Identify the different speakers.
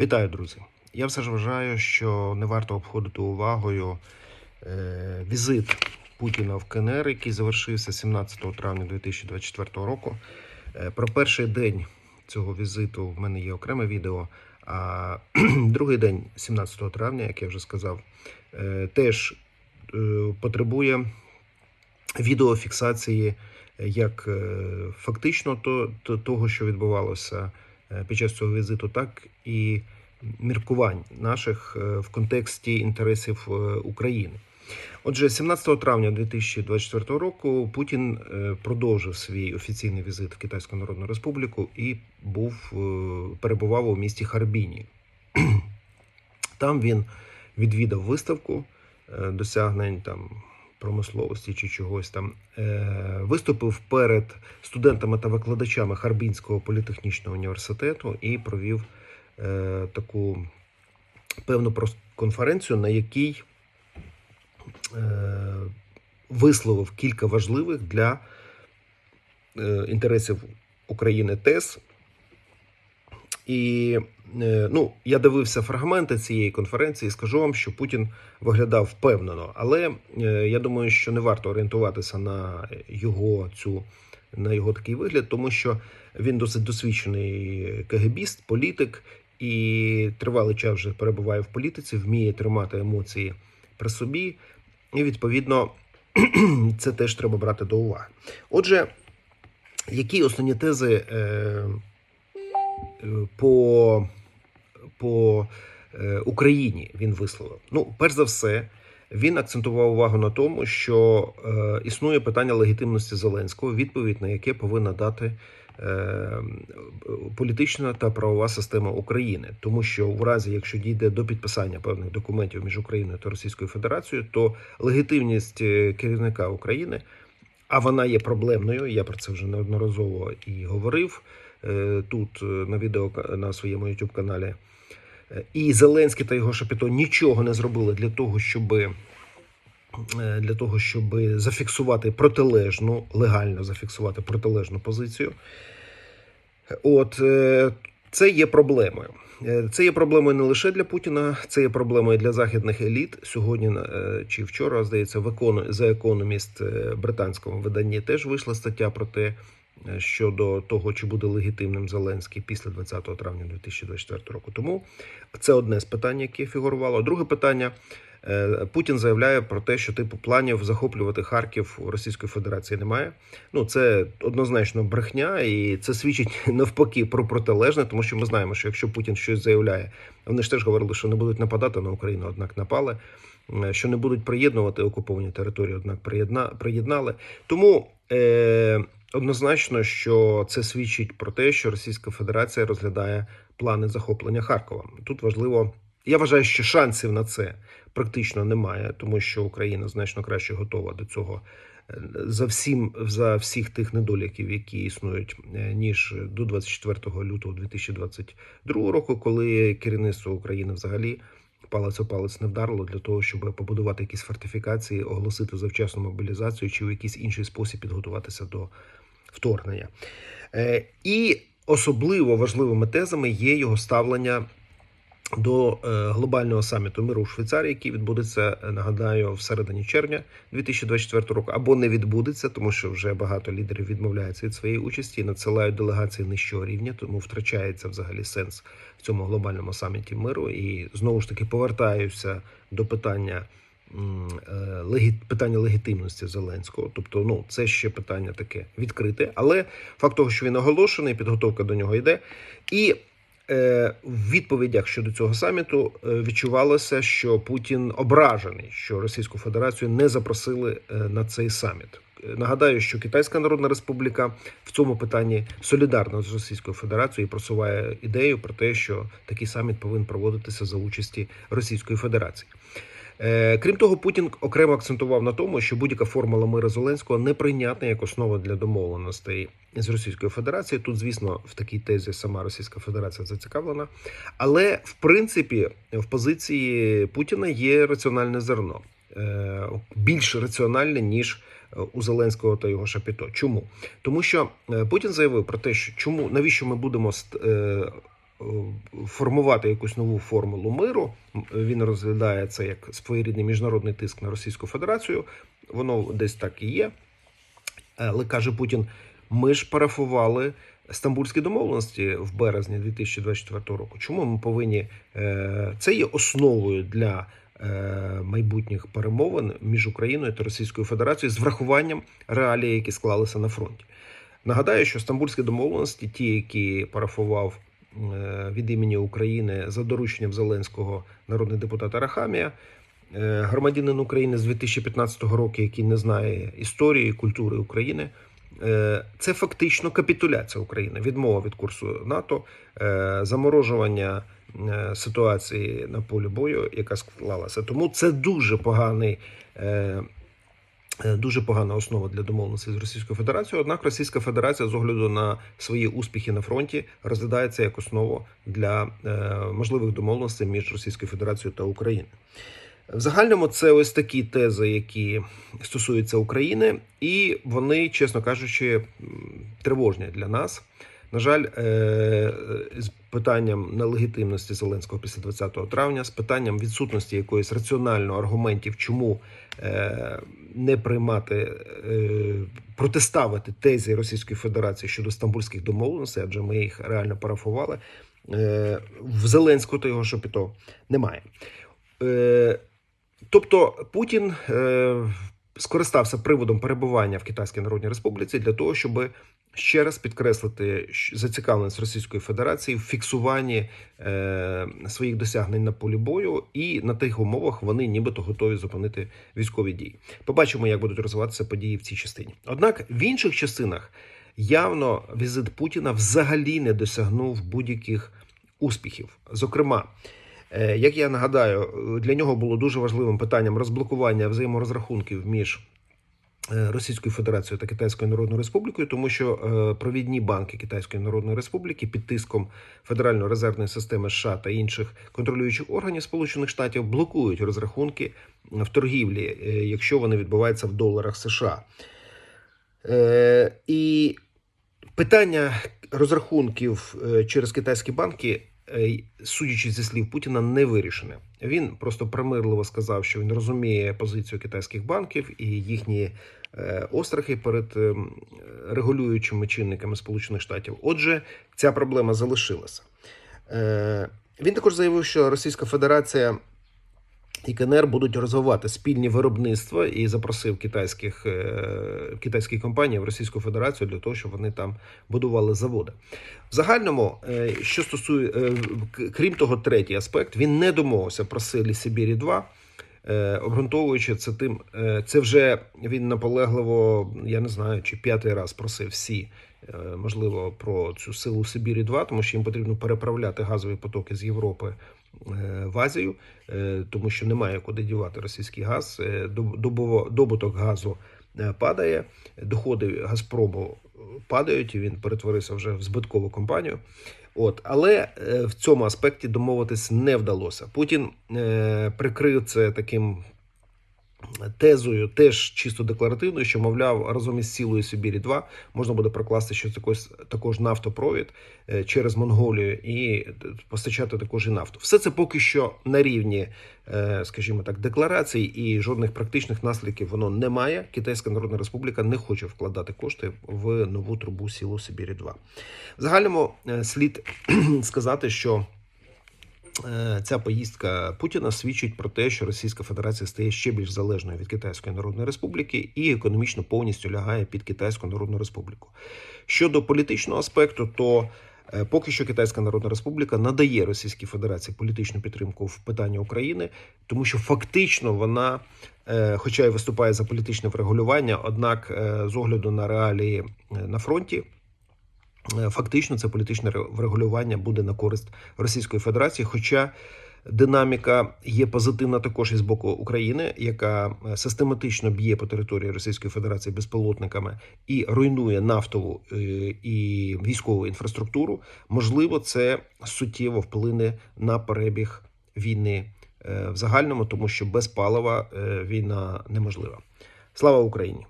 Speaker 1: Вітаю, друзі! Я все ж вважаю, що не варто обходити увагою е, візит Путіна в КНР, який завершився 17 травня 2024 року. Е, про перший день цього візиту в мене є окреме відео. А другий день, 17 травня, як я вже сказав, е, теж потребує відеофіксації як фактично то, то, того, що відбувалося під час цього візиту, так і міркувань наших е, в контексті інтересів е, України. Отже, 17 травня 2024 року Путін е, продовжив свій офіційний візит в Китайську Народну Республіку і був е, перебував у місті Харбіні. Там він відвідав виставку е, досягнень там промисловості чи чогось там, е, виступив перед студентами та викладачами Харбінського політехнічного університету і провів е, таку певну конференцію, на якій е, висловив кілька важливих для інтересів України тез. І е, ну, я дивився фрагменти цієї конференції скажу вам, що Путін виглядав впевнено. Але е, я думаю, що не варто орієнтуватися на його цю на його такий вигляд, тому що він досить досвідчений КГБіст, політик, і тривалий час вже перебуває в політиці, вміє тримати емоції при собі, і відповідно це теж треба брати до уваги. Отже, які основні тези е, по, по е, Україні він висловив? Ну, перш за все, він акцентував увагу на тому, що е, існує питання легітимності Зеленського, відповідь на яке повинна дати е, політична та правова система України, тому що у разі, якщо дійде до підписання певних документів між Україною та Російською Федерацією, то легітимність е, керівника України, а вона є проблемною. Я про це вже неодноразово і говорив тут е, на відео на своєму youtube каналі. Е, І Зеленський та його Шапіто нічого не зробили для того, щоб для того, щоб зафіксувати протилежну, легально зафіксувати протилежну позицію. От е, це є проблемою. Е, Це є проблемою не лише для Путіна, це є проблемою для західних еліт. Сьогодні е, чи вчора, здається, в е, британському виданні теж вийшла стаття про те, е, щодо того, чи буде легітимним Зеленський після 20 травня 2024 року. Тому це одне з питань, яке фігурувало. Друге питання. Е, Путін заявляє про те, що типу планів захоплювати Харків Російської Федерації немає. Ну це однозначно брехня, і це свідчить навпаки про протилежне, тому що ми знаємо, що якщо Путін щось заявляє, вони ж теж говорили, що не будуть нападати на Україну, однак напали. Що не будуть приєднувати окуповані території, однак приєдна, приєднали. Тому е, однозначно, що це свідчить про те, що Російська Федерація розглядає плани захоплення Харкова. Тут важливо, я вважаю, що шансів на це практично немає, тому що Україна значно краще готова до цього е, за всім за всіх тих недоліків, які існують, е, ніж до 24 лютого 2022 року, коли керівництво України взагалі палець о палець не вдарило для того, щоб побудувати якісь фортифікації, оголосити завчасну мобілізацію чи в якийсь інший спосіб підготуватися до вторгнення. Е, І особливо важливими тезами є його ставлення до е, глобального саміту миру у Швейцарії, який відбудеться, е, нагадаю, в середині червня 2024 року, або не відбудеться, тому що вже багато лідерів відмовляються від своєї участі надсилають делегації нижчого рівня, тому втрачається взагалі сенс в цьому глобальному саміті миру. І знову ж таки повертаюся до питання. е, Питання легітимності Зеленського, тобто, ну це ще питання таке відкрите, але факт того, що він оголошений, підготовка до нього йде, і в відповідях щодо цього саміту е, відчувалося, що Путін ображений, що Російську Федерацію не запросили е, на цей саміт. Е, Нагадаю, що Китайська Народна Республіка в цьому питанні солідарна з Російською Федерацією і просуває ідею про те, що такий саміт повинен проводитися за участі Російської Федерації. Е, Крім того, Путін окремо акцентував на тому, що будь-яка формула миру Зеленського неприйнятна як основа для домовленостей з Російською Федерацією. Тут, звісно, в такій тезі сама Російська Федерація зацікавлена. Але в принципі в позиції Путіна є раціональне зерно Е, більш раціональне ніж е, у Зеленського та його Шапіто. Чому? Тому що Путін заявив про те, що чому навіщо ми будемо формувати якусь нову формулу миру. Він розглядає це як своєрідний міжнародний тиск на Російську Федерацію. Воно десь так і є. Але каже Путін: ми ж парафували стамбульські домовленості в березні 2024 року. Чому ми повинні е, це є основою для е, майбутніх перемовин між Україною та Російською Федерацією з врахуванням реалій, які склалися на фронті? Нагадаю, що стамбульські домовленості, ті, які парафував е, від імені України за дорученням Зеленського народний депутат Арахамія, е, громадянин України з 2015 року, який не знає історії культури України. Е, Це фактично капітуляція України, відмова від курсу НАТО, е, заморожування е, ситуації на полі бою, яка склалася. Тому це дуже поганий. Е, Дуже погана основа для домовленості з Російською Федерацією. Однак Російська Федерація, з огляду на свої успіхи на фронті, розглядається як основу для е, можливих домовленостей між Російською Федерацією та Україною. В загальному це ось такі тези, які стосуються України, і вони, чесно кажучи, тривожні для нас. На жаль, е, з питанням нелегітимності Зеленського після 20 травня, з питанням відсутності якоїсь раціонального аргументів, чому не приймати е, протиставити тези Російської Федерації щодо стамбульських домовленостей, адже ми їх реально парафували. е, В Зеленського та його шопіто немає. Е, Тобто Путін скористався приводом перебування в Китайській Народній Республіці для того, щоб ще раз підкреслити зацікавленість Російської Федерації в фіксуванні е, своїх досягнень на полі бою, і на тих умовах вони нібито готові зупинити військові дії. Побачимо, як будуть розвиватися події в цій частині. Однак в інших частинах явно візит Путіна взагалі не досягнув будь-яких успіхів. Зокрема, Е, Як я нагадаю, для нього було дуже важливим питанням розблокування взаєморозрахунків між Російською Федерацією та Китайською Народною Республікою, тому що е, провідні банки Китайської Народної Республіки під тиском Федеральної резервної системи США та інших контролюючих органів Сполучених Штатів блокують розрахунки в торгівлі, е, якщо вони відбуваються в доларах США. Е, І питання розрахунків е, через китайські банки, е, судячи зі слів Путіна, не вирішене. Він просто примирливо сказав, що він розуміє позицію китайських банків і їхні е, острахи перед ем, регулюючими чинниками Сполучених Штатів. Отже, ця проблема залишилася. Е, Він також заявив, що Російська Федерація і КНР будуть розвивати спільні виробництва і запросив китайських е, китайські компанії в Російську Федерацію для того, щоб вони там будували заводи. В загальному, е, що стосує, е, крім того, третій аспект, він не домовився про силі Сибірі 2 Е, обґрунтовуючи це тим, це вже він наполегливо, я не знаю, чи п'ятий раз просив всі, можливо, про цю силу Сибірі 2 тому що їм потрібно переправляти газові потоки з Європи в Азію, е, тому що немає куди дівати російський газ. Е, Добуток газу е, падає, доходи Газпрому е, падають, і він перетворився вже в збиткову компанію. От, але е, в цьому аспекті домовитись не вдалося. Путін е, прикрив це таким тезою, теж чисто декларативною, що мовляв, разом із цілою Сибірі 2 можна буде прокласти ще також, також нафтопровід е, через Монголію і постачати також і нафту. Все це поки що на рівні, е, скажімо так, декларацій і жодних практичних наслідків воно не має. Китайська Народна Республіка не хоче вкладати кошти в нову трубу сілу Сибірі 2 В загальному е, слід сказати, що Е, Ця поїздка Путіна свідчить про те, що Російська Федерація стає ще більш залежною від Китайської Народної Республіки і економічно повністю лягає під Китайську Народну Республіку. Щодо політичного аспекту, то е, поки що Китайська Народна Республіка надає Російській Федерації політичну підтримку в питанні України, тому що фактично вона, е, хоча й виступає за політичне врегулювання, однак е, з огляду на реалії е, на фронті. Е, Фактично, це політичне врегулювання буде на користь Російської Федерації. Хоча динаміка є позитивна також і з боку України, яка е, систематично б'є по території Російської Федерації безпілотниками і руйнує нафтову е, і військову інфраструктуру. Можливо, це суттєво вплине на перебіг війни в загальному, тому що без палива війна неможлива. Слава Україні!